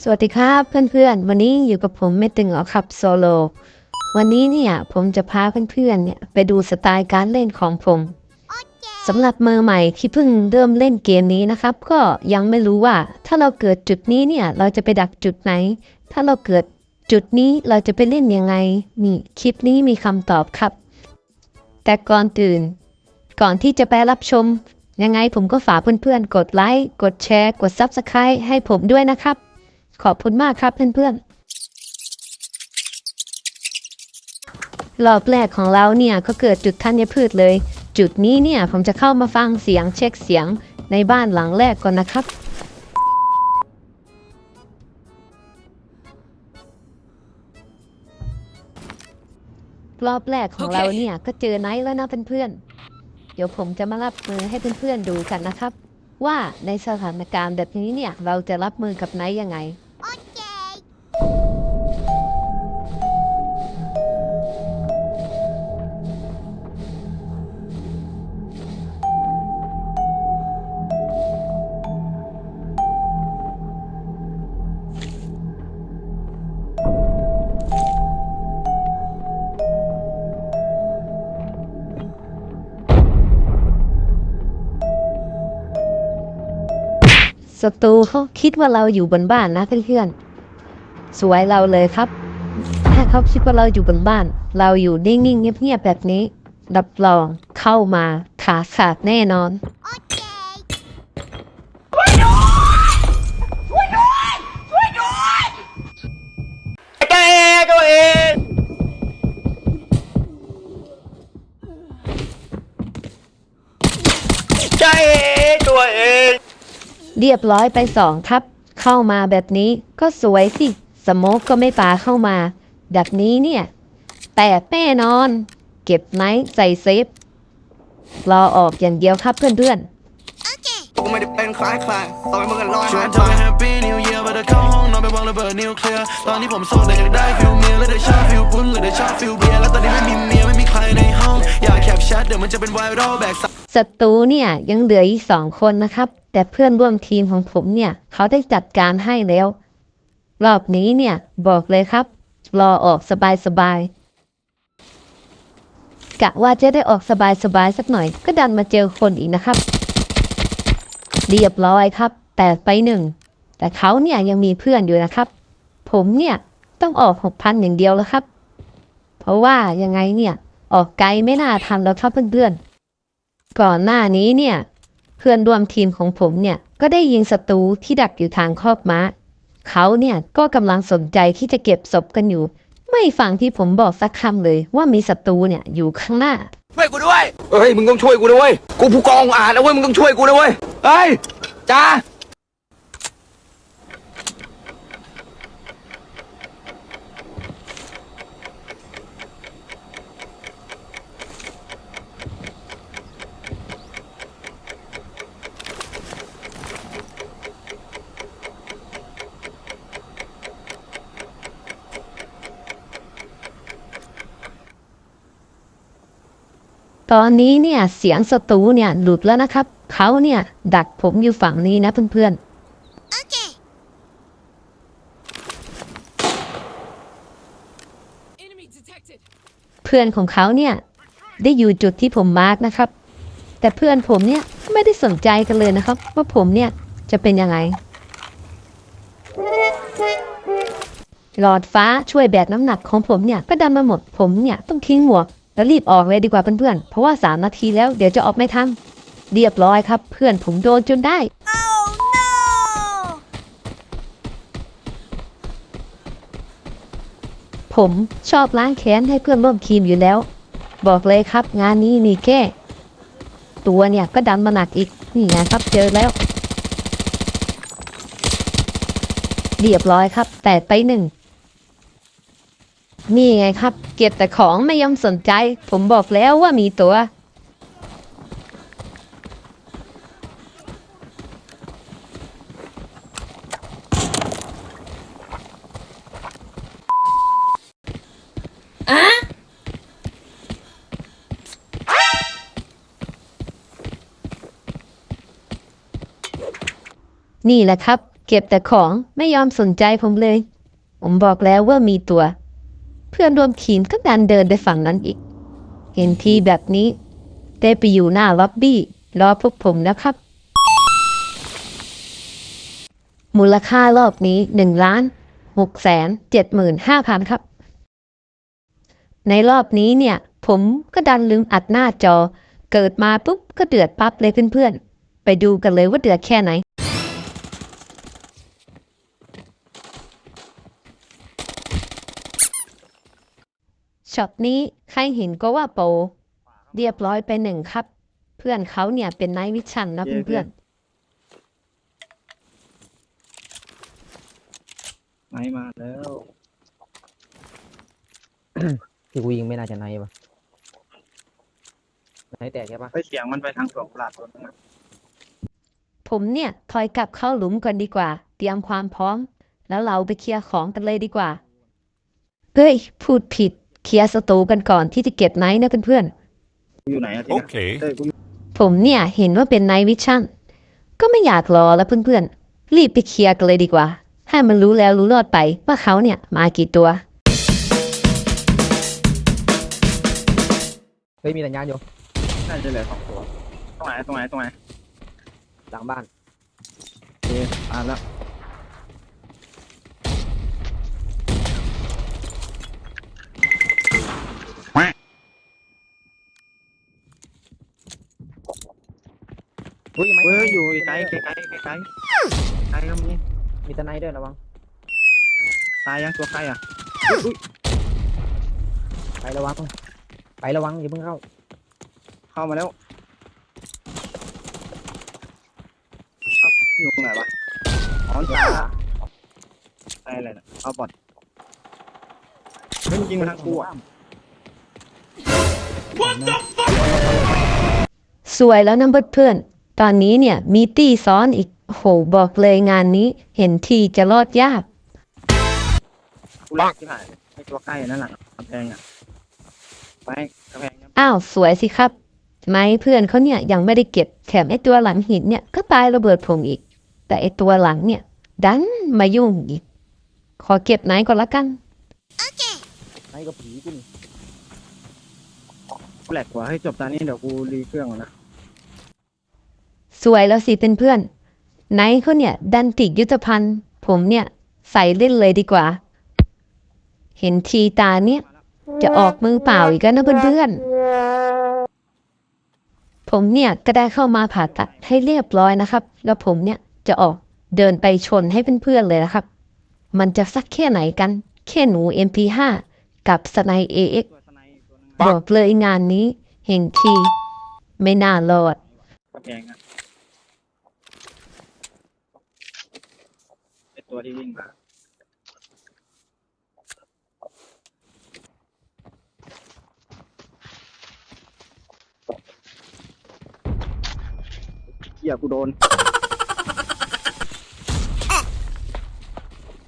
สวัสดีครับเพื่อนๆ วันนี้อยู่กับผมเมตึงเหรอครับโซโล วันนี้เนี่ยผมจะพาเพื่อนๆเนี่ยไปดูสไตล์การเล่นของผมสำหรับมือใหม่ที่เพิ่งเริ่มเล่นเกมนี้นะครับ ก็ยังไม่รู้ว่าถ้าเราเกิดจุดนี้เนี่ยเราจะไปดักจุดไหน ถ้าเราเกิดจุดนี้เราจะไปเล่นยังไงนี่คลิปนี้มีคำตอบครับ แต่ก่อนตื่น ก่อนที่จะไปรับชม ยังไงผมก็ฝากเพื่อนๆ กดไลค์กดแชร์ กด Subscribe ให้ผมด้วยนะครับ ขอบคุณมากครับเพื่อนๆรอบแรกของเราเนี่ยก็เกิดจุดธัญพืชเลย จุดนี้เนี่ยผมจะเข้ามาฟังเสียงเช็คเสียงในบ้านหลังแรกก่อนนะครับรอบแรกของเราเนี่ยก็เจอไนท์แล้วนะเพื่อนๆ เดี๋ยวผมจะมารับมือให้เพื่อนๆดูกันนะครับ ว่าในสถานการณ์แบบนี้เนี่ยเราจะรับมือกับไนท์ยังไง ศัตรูเขาคิดว่าเราอยู่บนบ้านนะเพื่อนๆสวยเราเลยครับ ถ้าเขาคิดว่าเราอยู่บนบ้าน เราอยู่นิ่งๆเงียบๆแบบนี้รับรองเข้ามาขาขาดแน่นอน เรียบร้อยไปสองครับ เข้ามาแบบนี้ก็สวยสิ สโมกก็ไม่ปาเข้ามา แบบนี้เนี่ย แต่แน่นอน เก็บไนท์ใส่เซฟ รอออกอย่างเดียวครับเพื่อนๆกูไม่ได้เป็นคล้ายใครต่อยมึงกันลอยชวหานยเธอไปแฮปปี้นิวเยียร์ไปเดินเข้าห้องนอนไปวางระเบิดนิวเคลียร์ตอนนี้ผมโสดแต่อยากได้ฟิลเมียแล้วได้ชอบฟิลปุ้นหรือได้ชอบฟิลเบียร์แล้วตอนนี้ไม่มีเมียไม่มีใครในห้อง อยากแคปแชทเดี๋ยวมันจะเป็นไวรัลแบกศัตรูเนี่ยยังเหลืออีกสองคนนะครับ แต่เพื่อนร่วมทีมของผมเนี่ย เขาได้จัดการให้แล้ว รอบนี้เนี่ย บอกเลยครับ รอออกสบายสบายๆกะว่าจะได้ออกสบายสบายๆสักหน่อย ก็ดันมาเจอคนอีกนะครับ เรียบร้อยครับแต่ไปหนึ่งแต่เขาเนี่ยยังมีเพื่อนอยู่นะครับ ผมเนี่ยต้องออกหกพันอย่างเดียวแล้วครับ เพราะว่ายังไงเนี่ย ออกไกลไม่น่าทันแล้วครับเพื่อนๆก่อนหน้านี้เนี่ย พื่อนร่วมทีมของผมเนี่ยก็ได้ยิงศัตรูที่ดักอยู่ทางคอบม้า เขาเนี่ยก็กำลังสนใจที่จะเก็บศพกันอยู่ ไม่ฟังที่ผมบอกสักคำเลยว่ามีศัตรูเนี่ยอยู่ข้างหน้า ช่วยกูด้วย เฮ้ย มึงต้องช่วยกูด้วยกูผู้กองอ่านนะเว้ย มึงต้องช่วยกูด้วยเฮ้ยจ้า ตอนนี้เนี่ยเสียงศัตรูเนี่ยหลุดแล้วนะครับ เขาเนี่ยดักผมอยู่ฝั่งนี้นะเพื่อนๆเพื่อนของเขาเนี่ยได้อยู่จุดที่ผมมาร์กนะครับ แต่เพื่อนผมเนี่ยไม่ได้สนใจกันเลยนะครับ ว่าผมเนี่ยจะเป็นยังไง หลอดฟ้าช่วยแบกน้ำหนักของผมเนี่ยก็ดันมาหมดผมเนี่ยต้องทิ้งหมวก แล้วรีบออกเลยดีกว่าเพื่อนๆ เพราะว่าสามนาทีแล้วเดี๋ยวจะออกไม่ทันเรียบร้อยครับ เพื่อนผมโดนจนได้ผมชอบล้างแค้นให้เพื่อนร่วมทีมอยู่แล้ว บอกเลยครับงานนี้นี่แก้ตัวเนี่ยก็ดันมาหนักอีก นี่ไงครับเจอแล้ว เรียบร้อยครับ แต่ไปหนึ่ง นี่ไงครับ เก็บแต่ของไม่ยอมสนใจ ผมบอกแล้วว่ามีตัว นี่แหละครับเเก็บแต่ของไม่ยอมสนใจผมเลย ผมบอกแล้วว่ามีตัว เพื่อนรวมทีมก็ดันเดินไปฝั่งนั้นอีก เห็นทีแบบนี้ ได้ไปอยู่หน้าล็อบบี้รอพวกผมนะครับ มูลค่ารอบนี้หนึ่งล้านหกแสนเจ็ดหมื่นห้าพันครับ ในรอบนี้เนี่ย ผมก็ดันลืมอัดหน้าจอ เกิดมาปุ๊บก็เดือดปั๊บเลยเพื่อนๆ ไปดูกันเลยว่าเดือดแค่ไหน ช็อตนี้ใครเห็นก็ว่าโปรเรียบร้อยไปหนึ่งครับ เพื่อนเขาเนี่ยเป็นไนท์วิชั่นนะเพื่อนๆไหนมาแล้วที่กูยิงไม่น่าจะในปะในแตกใช่ปะไปเสียงมันไปทางสวนปลาดตัวนึงอะผมเนี่ยถอยกลับเข้าหลุมก่อนดีกว่า เตรียมความพร้อม แล้วเราไปเคลียร์ของกันเลยดีกว่า เฮ้ย พูดผิด เคลียร์สตูกันก่อนที่จะเก็บไนท์นะเพื่อนกูอยู่ไหนอะทีเนี้ย Okay. เต้ยกูอยู่ๆผมเนี่ยเห็นว่าเป็นไนท์วิชั่น ก็ไม่อยากรอแล้วเพื่อนๆ รีบไปเคลียร์กันเลยดีกว่า ให้มันรู้แล้วรู้รอดไปว่าเขาเนี่ยมากี่ตัว เฮ้ยมีสัญญาณอยู่น่าจะเหลือสองตัว ตรงไหน ตรงไหน ตรงไหนหลังบ้าน โอเคอ่านแล้ว อุ้ยไม่เฮ้ยอยู่ไกลไกลไกลไกลไกลไกลครับนี่มีตะไนด้วยระวังตายยังตัวใครอะไประวังไประวังอย่าเพิ่งเข้า เข้ามาแล้วเอ้าอยู่ตรงไหนวะอ๋อจ่าใช่อะไรนะเอาบอดเฮ้ยมันยิงมาทางกูอะสวยแล้วนะเพื่อนๆ ตอนนี้เนี่ยมีตี้ซ้อนอีกโหบอกเลยงานนี้ เห็นทีจะรอดยาก กูรักที่ผ่านไอ้ตัวใกล้นั่นแหละกำแพงอะ ไปกำแพงยังอ้าว สวยสิครับไหมเพื่อนเขาเนี่ยยังไม่ได้เก็บแถมไอ้ตัวหลังหินเนี่ยก็ตายระเบิดผมอีก แต่ไอ้ตัวหลังเนี่ย ดันมายุ่งอีก ขอเก็บไหนก่อนละกันไนกับผีกูนี่แปลกกว่าให้จบตอนนี้เดี๋ยวกูรีเครื่องก่อนนะ สวยแล้วสิเป็นเพื่อนไหนเขาเนี่ยดันติดยุทธภัณฑ์ ผมเนี่ยใส่เล่นเลยดีกว่า เห็นทีตาเนี่ย จะออกมือเปล่าอีกแล้วนะเพื่อนๆผมเนี่ยก็ได้เข้ามาผ่าตัดให้เรียบร้อยนะครับ แล้วผมเนี่ยจะออกเดินไปชนให้เพื่อนๆเลยนะครับ มันจะสักแค่ไหนกัน แค่หนู MP5 กับสไน AX ตัวสไนด์ตัวนึงบอกเลยงานนี้ เห็นที ไม่น่ารอด กำแพงอะไอ ตัวที่วิ่งมาเหี้ยกูโดน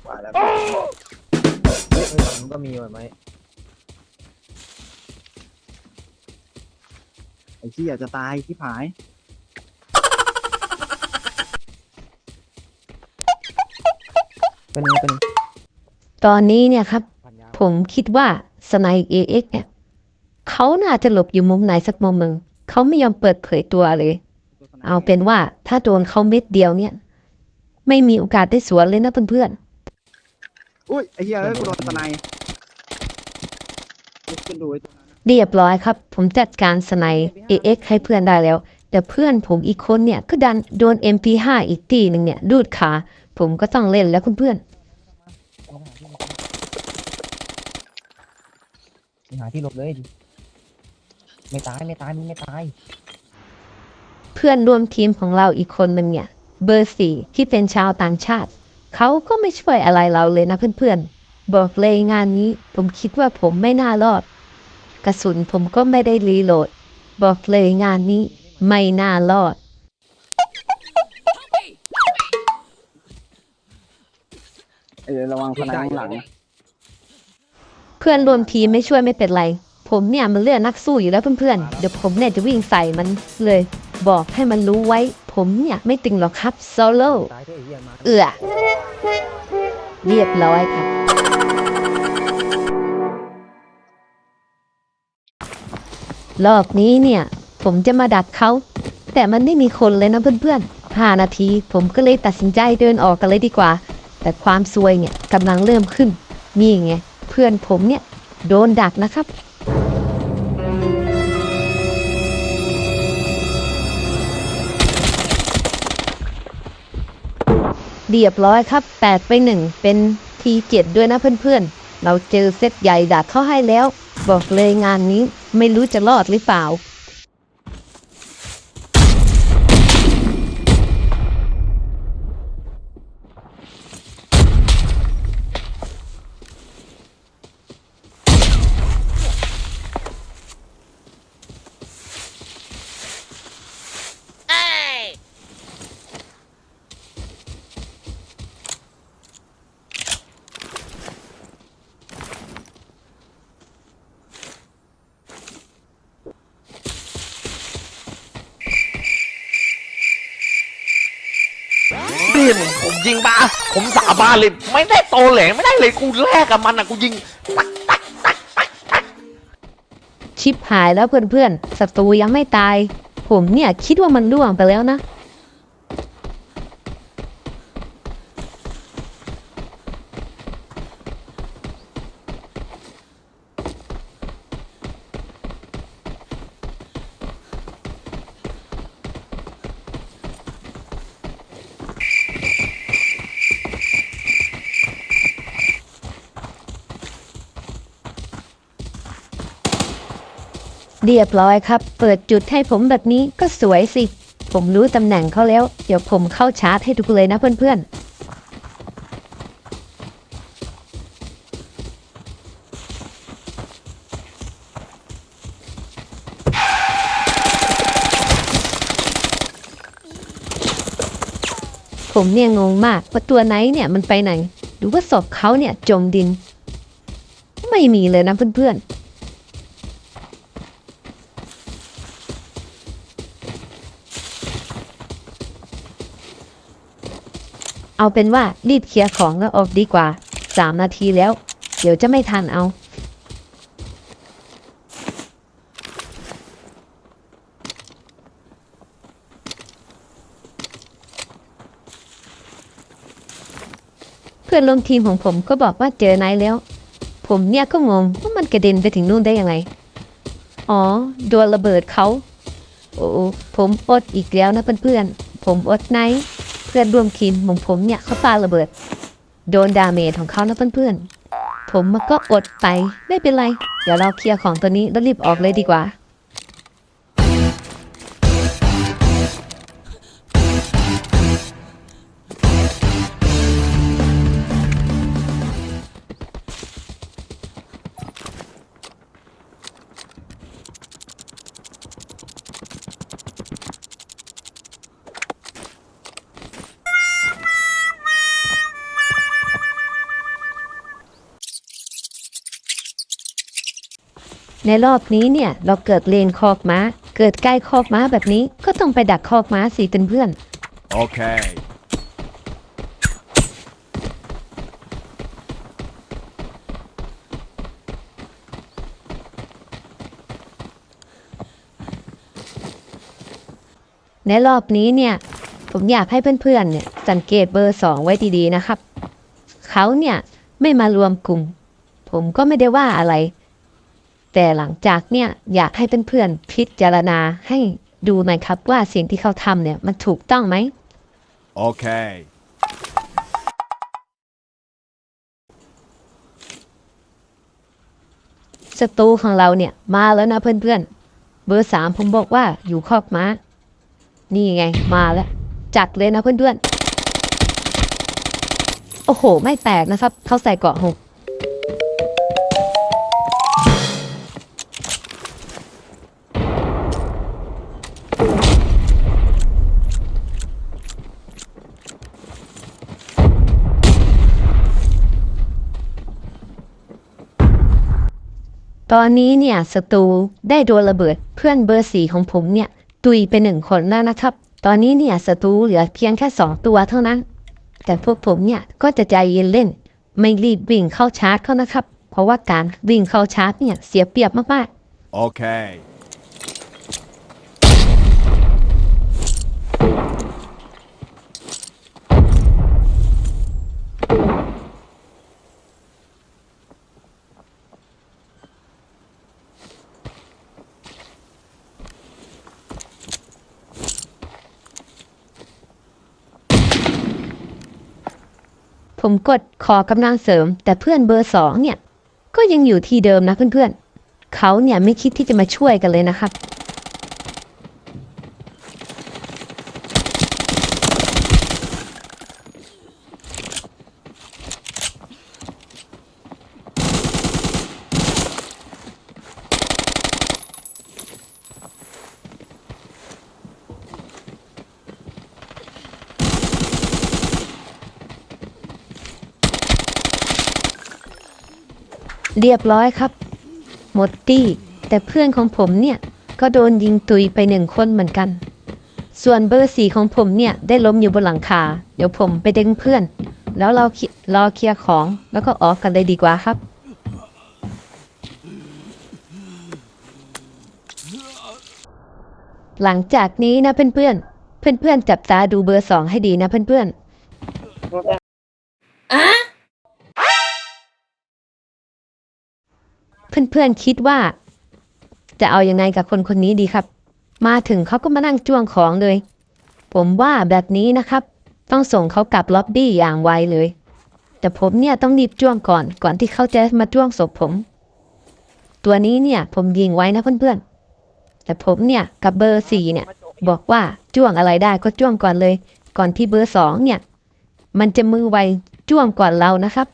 ว่าแล้วเฮ้ยเฮ้ยฝั่งนู้นก็มีว่ะไหมไอ้เหี้ยจะตายที่ผาย เป็นไงเป็นตอนนี้เนี่ยครับพันยาผมคิดว่าสไน AX เนี่ยเขาน่าจะหลบอยู่มุมไหนสักมุมหนึ่งเขาไม่ยอมเปิดเผยตัวเลย เอาเป็นว่าถ้าโดนเขาเม็ดเดียวเนี่ย ไม่มีโอกาสได้สวนเลยนะเพื่อนอุ้ยไอ้เหี้ยเอ้ยกูโดนสไนด์ลุกขึ้นดูไอ้ตัวนั้นนะๆเรียบร้อยครับ ผมจัดการสไน AX ให้เพื่อนได้แล้ว แต่เพื่อนผมอีกคนเนี่ยก็ดันโดน MP5 อีกตีหนึ่งเนี่ยดูดขา ผมก็ต้องเล่นแล้วเพื่อนหาที่หลบเลยดิไม่ตายไม่ตายมึงไม่ตาย ๆ เพื่อนร่วมทีมของเราอีกคนหนึ่งเนี่ย เบอร์สี่ที่เป็นชาวต่างชาติ เขาก็ไม่ช่วยอะไรเราเลยนะเพื่อนๆ บอกเลยงานนี้ ผมคิดว่าผมไม่น่ารอด กระสุนผมก็ไม่ได้รีโหลด บอกเลยงานนี้ไม่น่ารอด เออระวังสไนข้างหลังนะเพื่อนรวมทีมไม่ช่วยไม่เป็นไร ผมเนี่ยมันเลือกนักสู้อยู่แล้วเพื่อนๆ เดี๋ยวผมเนี่ยจะวิ่งใส่มันเลย บอกให้มันรู้ไว้ ผมเนี่ยไม่ตึงหรอกครับโซโล่ตายเอะไอ้เหี้ยมาเอือเเรียบร้อยครับ รอบนี้เนี่ย ผมจะมาดักเขา แต่มันไม่มีคนเลยนะเพื่อนๆห้านาที ผมก็เลยตัดสินใจเดินออกกันเลยดีกว่า แต่ความซวยเนี่ยกำลังเริ่มขึ้น นี่ไงเพื่อนผมเนี่ย โดนดักนะครับเรียบร้อยครับ 8 ไป 1 เป็นทีเจ็ดด้วยนะเพื่อนๆ เราเจอเซตใหญ่ดักเข้าให้แล้ว บอกเลยงานนี้ไม่รู้จะรอดหรือเปล่า พี่ ผมผมยิงปะผมสาบานเลย ไม่ได้โตแหลงไม่ได้เลยกูแลกกับมันอะกูยิงชิปหายแล้วเพื่อนๆศัตรูยังไม่ตาย ผมเนี่ยคิดว่ามันล่วงไปแล้วนะ เรียบร้อยครับ เปิดจุดให้ผมแบบนี้ก็สวยสิ ผมรู้ตำแหน่งเขาแล้ว เดี๋ยวผมเข้าชาร์จให้ดูเลยนะเพื่อนๆผมเนี่ยงงมากว่าตัวไหนเนี่ยมันไปไหนหรือว่าศพเขาเนี่ยจมดิน ไม่มีเลยนะเพื่อนๆ เอาเป็นว่ารีบเคลียร์ของแล้วออกดีกว่าสามนาทีแล้ว เดี๋ยวจะไม่ทันเอา เพื่อนร่วมทีมของผมก็บอกว่าเจอไนท์แล้ว ผมเนี่ยก็งงว่ามันกระเด็นไปถึงนู่นได้ยังไง อ๋อโดนระเบิดเขา โอ้ผมอดอีกแล้วนะเพื่อนๆผมอดไนท์ พื่อนร่วมทีมของผมเนี่ยเขาปาระเบิด โดนดาเมจของเขานะเพื่อนๆ ผมมันก็อดไปไม่เป็นไร เดี๋ยวเราเคลียร์ของตัวนี้แล้วรีบออกเลยดีกว่า ในรอบนี้เนี่ยเราเกิดเลนคอกม้า เกิดใกล้คอกม้าแบบนี้ก็ต้องไปดักคอกม้าสิเป็นเพื่อน Okay. ในรอบนี้เนี่ย ผมอยากให้เพื่อนๆเนี่ยสังเกตเบอร์สองไว้ดีๆนะครับ เขาเนี่ยไม่มารวมกลุ่ม ผมก็ไม่ได้ว่าอะไร แต่หลังจากเนี่ยอยากให้เพื่อนๆพิจารณาให้ดูหน่อยครับว่าสิ่งที่เขาทำเนี่ยมันถูกต้องไหม Okay. ศัตรูของเราเนี่ยมาแล้วนะเพื่อนๆ เบอร์สามผมบอกว่าอยู่คอกม้า นี่ไงมาแล้ว จัดเลยนะเพื่อนๆ โอ้โห ไม่แตกนะครับ เขาใส่เกราะหก ตอนนี้เนี่ยศัตรูได้โดนระเบิดเพื่อนเบอร์สี่ของผมเนี่ยตุยไปหนึ่งคนแล้วนะครับ ตอนนี้เนี่ยศัตรูเหลือเพียงแค่สองตัวเท่านั้น แต่พวกผมเนี่ยก็จะใจเย็นเล่น ไม่รีบวิ่งเข้าชาร์จเขานะครับ เพราะว่าการวิ่งเข้าชาร์จเนี่ยเสียเปรียบมากๆ Okay. ผมกดขอกำลังเสริม แต่เพื่อนเบอร์สองเนี่ย ก็ยังอยู่ที่เดิมนะเพื่อนๆ เขาเนี่ยไม่คิดที่จะมาช่วยกันเลยนะครับ เรียบร้อยครับ หมดตี้ แต่เพื่อนของผมเนี่ย ก็โดนยิงตุยไปหนึ่งคนเหมือนกัน ส่วนเบอร์สี่ของผมเนี่ย ได้ล้มอยู่บนหลังคา เดี๋ยวผมไปดึงเพื่อน แล้วเรารอเคลียร์ของแล้วก็ออกกันเลยดีกว่าครับหลังจากนี้นะเพื่อนๆ เพื่อนๆ จับตาดูเบอร์สองให้ดีนะเพื่อนๆ เพื่อนๆคิดว่า จะเอาอยัางไงกับคนคนนี้ดีครับ มาถึงเขาก็มานั่งจ้วงของเลย ผมว่าแบบนี้นะครับ ต้องส่งเขากลับล็อบบี้อย่างไวเลย แต่ผมเนี่ยต้องรีบจ้วงก่อนก่อนที่เขาจะมาจ้วงศพผม ตัวนี้เนี่ย ผมยิงไว้นะเพื่อนๆแต่ผมเนี่ยกับเบอร์สี่เนี่ย บอกว่าจ้วงอะไรได้ก็จ้วงก่อนเลย ก่อนที่เบอร์สองเนี่ย มันจะมือไวจ้วงก่อนเรานะครับ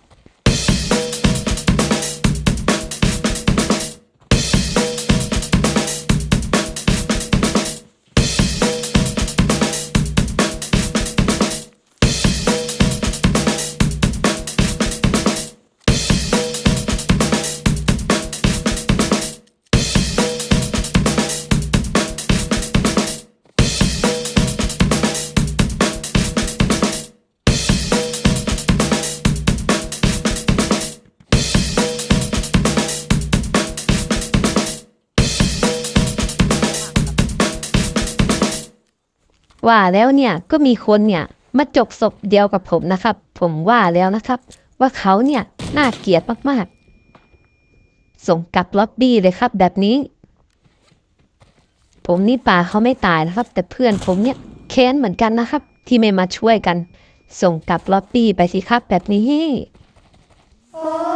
ว่าแล้วเนี่ยก็มีคนเนี่ยมาจกศพเดียวกับผมนะครับ ผมว่าแล้วนะครับ ว่าเขาเนี่ยน่าเกลียดมากๆ ส่งกลับล็อบบี้เลยครับแบบนี้ ผมนี่ป่าเขาไม่ตายนะครับ แต่เพื่อนผมเนี่ยแค้นเหมือนกันนะครับ ที่ไม่มาช่วยกัน ส่งกลับล็อบบี้ไปสิครับแบบนี้ค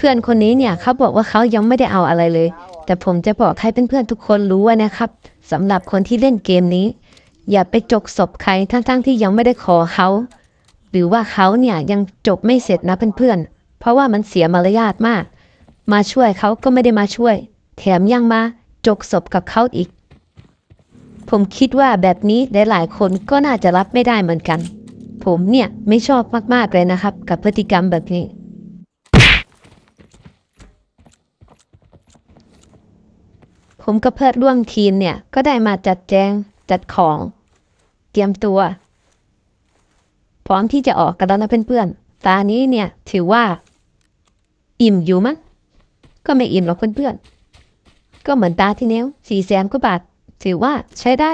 พื่อนคนนี้เนี่ยเขาบอกว่าเขายังไม่ได้เอาอะไรเลย แต่ผมจะบอกให้เพื่อนๆทุกคนรู้นะครับสำหรับคนที่เล่นเกมนี้ อย่าไปจกศพใครทั้งๆที่ยังไม่ได้ขอเขาหรือว่าเขาเนี่ยยังจบไม่เสร็จนะเพื่อนๆเพราะว่ามันเสียมารยาทมาก มาช่วยเขาก็ไม่ได้มาช่วย แถมยังมาจกศพกับเขาอีก ผมคิดว่าแบบนี้หลายๆคนก็น่าจะรับไม่ได้เหมือนกัน ผมเนี่ยไม่ชอบมากๆเลยนะครับ กับพฤติกรรมแบบนี้ ผมกับเพื่อนร่วมทีมเนี่ย ก็ได้มาจัดแจงจัดของ เตรียมตัว พร้อมที่จะออกกันแล้วนะเพื่อนๆ ตานี้เนี่ยถือว่า อิ่มอยู่มั้งก็ไม่อิ่มหรอกเพื่อนๆ ก็เหมือนตาที่เนี้วสี่แสนกว่าบาท ถือว่าใช้ได้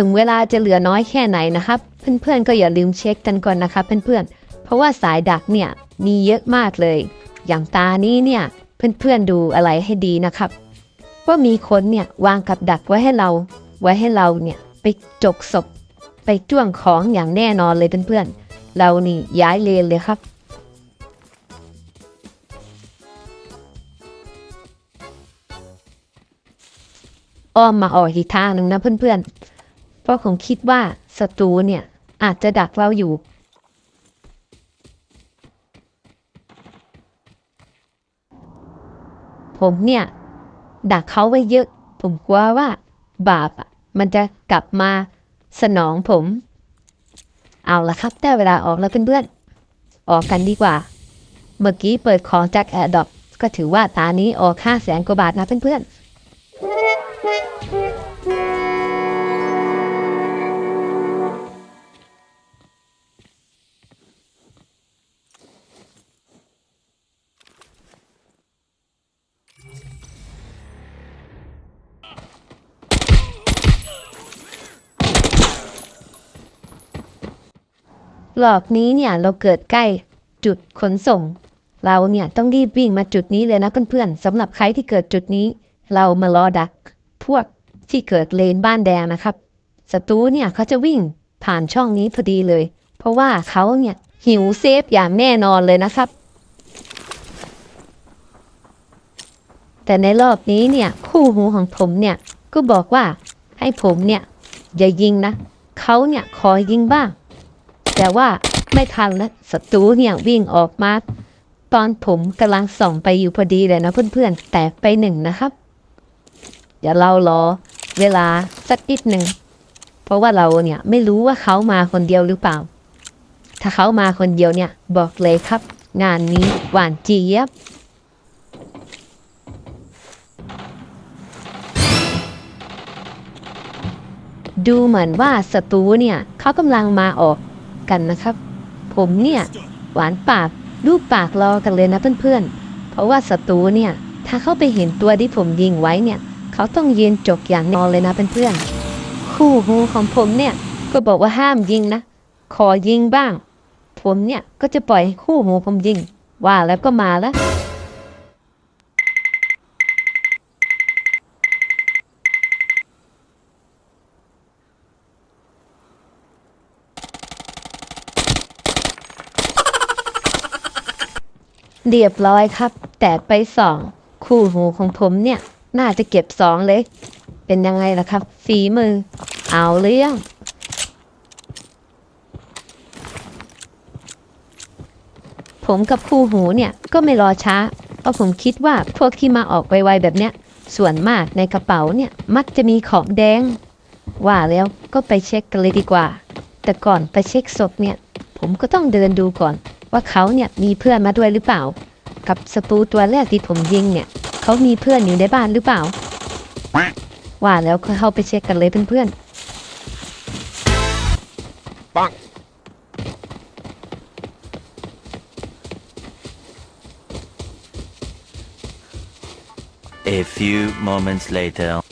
ถึงเวลาจะเหลือน้อยแค่ไหนนะครับ เพื่อนๆก็อย่าลืมเช็คกันก่อนนะครับเพื่อนๆ เพราะว่าสายดักเนี่ยมีเยอะมากเลย อย่างตานี้เนี่ยเพื่อนๆดูอะไรให้ดีนะครับว่ามีคนเนี่ยวางกับดักไว้ให้เรา ไว้ให้เราเนี่ยไปจกศพ ไปจ้วงของอย่างแน่นอนเลยเพื่อนๆ เรานี่ย้ายเลนเลยครับอ้อมมาออกอีกทางหนึ่งนะเพื่อนๆ ราะผมคิดว่าศัตรูเนี่ยอาจจะดักเราอยู่ ผมเนี่ย ดักเขาไว้เยอะ ผมกลัวว่า บาปอะมันจะกลับมาสนองผม เอาละครับได้เวลาออกแล้วเพื่อนๆ ออกกันดีกว่า เมื่อกี้เปิดของจากแอร์ดอปก็ถือว่าตานี้ออกค่าแสนกว่าบาทนะเพื่อนๆ รอบนี้เนี่ยเราเกิดใกล้จุดขนส่ง เราเนี่ยต้องรีบวิ่งมาจุดนี้เลยนะเพื่อนๆสำหรับใครที่เกิดจุดนี้ เรามารอดัก พวกที่เกิดเลนบ้านแดงนะครับศัตรูเนี่ยเขาจะวิ่งผ่านช่องนี้พอดีเลย เพราะว่าเขาเนี่ยหิวเซฟอย่างแน่นอนเลยนะครับ แต่ในรอบนี้เนี่ยคู่หูของผมเนี่ยก็บอกว่าให้ผมเนี่ยอย่ายิงนะเขาเนี่ยขอยิงบ้าง แต่ว่าไม่ทันแล้วศัตรูเนี่ยวิ่งออกมา ตอนผมกำลังส่องไปอยู่พอดีเลยนะเพื่อนๆ แต่ไปหนึ่งนะครับเดี๋ยวเรารอเวลาสักนิดหนึ่ง เพราะว่าเราเนี่ยไม่รู้ว่าเขามาคนเดียวหรือเปล่า ถ้าเขามาคนเดียวเนี่ยบอกเลยครับ งานนี้หวานเจี๊ยบดูเหมือนว่าศัตรูเนี่ยเขากำลังมาออก กันนะครับ ผมเนี่ยหวานปากรูปปากรอกันเลยนะเพื่อนๆ เพราะว่าศัตรูเนี่ยถ้าเข้าไปเห็นตัวที่ผมยิงไว้เนี่ยเขาต้องยืนจกอย่างแนอนเลยนะเพื่อนๆ คู่หูของผมเนี่ยก็บอกว่าห้ามยิงนะ ขอยิงบ้าง ผมเนี่ยก็จะปล่อยคู่หูผมยิง ว่าแล้วก็มาแล้ว เรียบร้อยครับ แต่ไปสอง คู่หูของผมเนี่ย น่าจะเก็บสองเลย เป็นยังไงล่ะครับ ฝีมือ เอาเรื่องผมกับคู่หูเนี่ยก็ไม่รอช้า เพราะผมคิดว่าพวกที่มาออกไวๆแบบเนี้ย ส่วนมากในกระเป๋าเนี่ยมักจะมีของแดง ว่าแล้วก็ไปเช็คกันเลยดีกว่า แต่ก่อนไปเช็คศพเนี่ย ผมก็ต้องเดินดูก่อน ว่าเขาเนี่ยมีเพื่อนมาด้วยหรือเปล่า กับศัตรูตัวแรกที่ผมยิงเนี่ยเขามีเพื่อนอยู่ในบ้านหรือเปล่า ว่าแล้วก็เข้าไปเช็คกันเลยเพื่อนๆ A few moments later.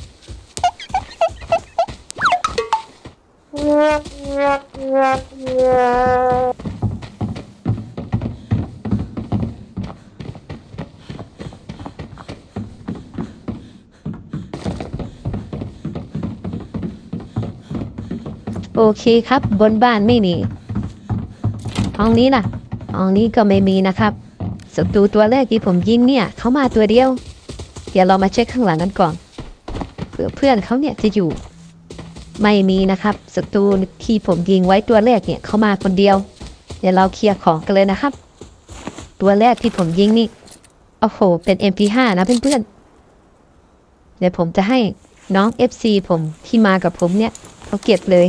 โอเคครับ บนบ้านไม่มี ห้องนี้ล่ะ ห้องนี้ก็ไม่มีนะครับศัตรูตัวแรกที่ผมยิงเนี่ยเขามาตัวเดียว เดี๋ยวเรามาเช็คข้างหลังกันก่อนเผื่อเพื่อนเขาเนี่ยจะอยู่ ไม่มีนะครับศัตรูที่ผมยิงไว้ตัวแรกเนี่ยเขามาคนเดียว เดี๋ยวเราเคลียร์ของกันเลยนะครับ ตัวแรกที่ผมยิงนี่โอ้โห เป็น MP5 นะเพื่อนๆ เดี๋ยวผมจะให้น้อง FC ผมที่มากับผมเนี่ยเขาเก็บเลย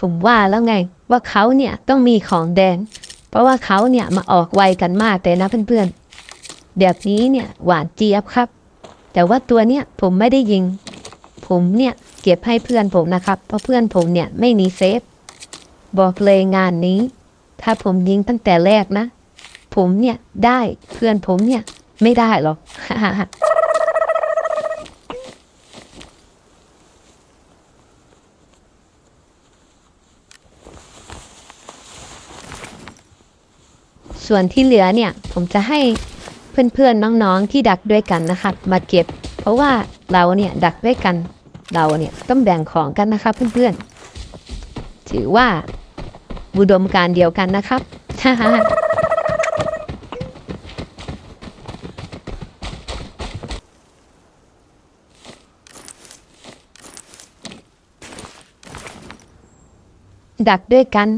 ผมว่าแล้วไงว่าเขาเนี่ยต้องมีของแดง เพราะว่าเขาเนี่ยมาออกไวกันมากแต่นะเพื่อนๆแบบนี้เนี่ยหวานเจี๊ยบครับ แต่ว่าตัวเนี่ยผมไม่ได้ยิง ผมเนี่ยเก็บให้เพื่อนผมนะครับเพราะเพื่อนผมเนี่ยไม่มีเซฟ บอกเลยงานนี้ ถ้าผมยิงตั้งแต่แรกนะ ผมเนี่ยได้เพื่อนผมเนี่ยไม่ได้หรอก ส่วนที่เหลือเนี่ยผมจะให้เพื่อนๆน้องๆที่ดักด้วยกันนะครับมาเก็บ เพราะว่าเราเนี่ยดักด้วยกันเราเนี่ยต้องแบ่งของกันนะครับเพื่อนๆ ถือว่าอุดมการเดียวกันนะครับดักด้วยกัน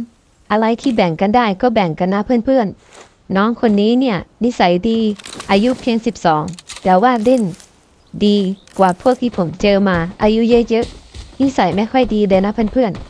อะไรที่แบ่งกันได้ก็แบ่งกันนะเพื่อนๆ น้องคนนี้เนี่ย นิสัยดี อายุเพียง 12 แต่ว่าเล่น ดีกว่าพวกที่ผมเจอมา อายุเยอะๆนิสัยไม่ค่อยดีเลยนะเพื่อนๆ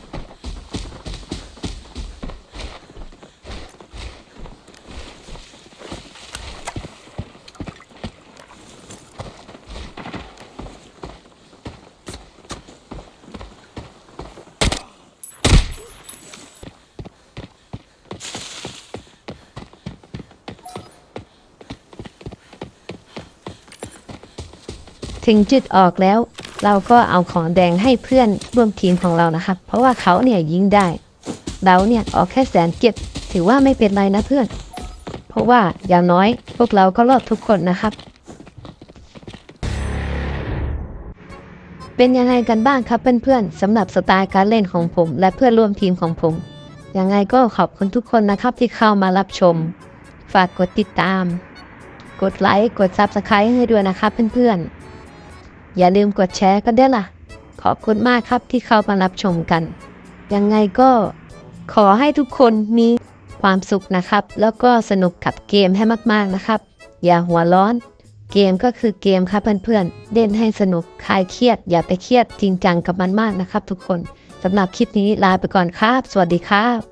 ถึงจุดออกแล้ว เราก็เอาของแดงให้เพื่อนร่วมทีมของเรานะครับ เพราะว่าเขาเนี่ยยิงได้ เราเนี่ยออกแค่แสนเก็บถือว่าไม่เป็นไรนะเพื่อน เพราะว่าอย่างน้อยพวกเราก็รอดทุกคนนะครับ เป็นยังไงกันบ้างครับเพื่อนๆสำหรับสไตล์การเล่นของผม และเพื่อนร่วมทีมของผมยังไงก็ขอบคุณทุกคนนะครับที่เข้ามารับชม ฝากกดติดตาม กดไลค์ กด Subscribe ให้ด้วยนะครับเพื่อนๆ อย่าลืมกดแชร์กันด้วยล่ะ ขอบคุณมากครับที่เข้ามารับชมกัน ยังไงก็ขอให้ทุกคนมีความสุขนะครับ แล้วก็สนุกกับเกมให้มากๆนะครับ อย่าหัวร้อน เกมก็คือเกมครับเพื่อนๆเล่นให้สนุกคลายเครียด อย่าไปเครียดจริงจังกับมันมากนะครับ ทุกคนสำหรับคลิปนี้ลาไปก่อนครับ สวัสดีครับ